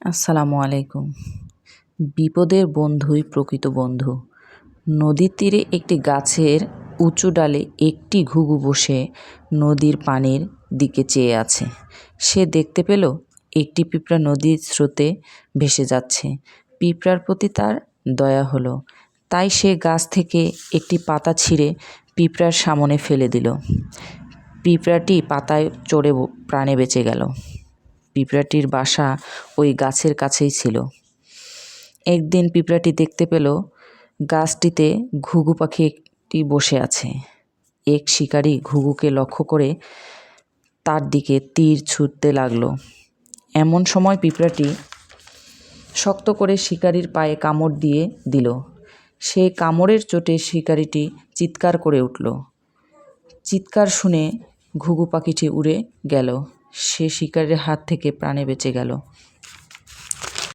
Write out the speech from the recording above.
আসসালামু আলাইকুম। বিপদের বন্ধুই প্রকৃত বন্ধু। নদীর তীরে একটি গাছের উঁচু ডালে একটি ঘুঘু বসে নদীর পানির দিকে চেয়ে আছে। সে দেখতে পেল একটি পিঁপড়া নদীর স্রোতে ভেসে যাচ্ছে। পিঁপড়ার প্রতি তার দয়া হলো। তাই সে গাছ থেকে একটি পাতা ছিঁড়ে পিঁপড়ার সামনে ফেলে দিল। পিঁপড়াটি পাতায় চড়ে প্রাণে বেঁচে গেল। পিঁপড়াটির বাসা ওই গাছের কাছেই ছিল। একদিন পিঁপড়াটি দেখতে পেল, গাছটিতে ঘুঘু পাখি একটি বসে আছে। এক শিকারি ঘুঘুকে লক্ষ্য করে তার দিকে তীর ছুটতে লাগল। এমন সময় পিঁপড়াটি শক্ত করে শিকারির পায়ে কামড় দিয়ে দিল। সে কামড়ের চোটে শিকারিটি চিৎকার করে উঠল। চিৎকার শুনে ঘুঘু পাখিটি উড়ে গেল। সে শিকারের হাত থেকে প্রাণে বেঁচে গেল।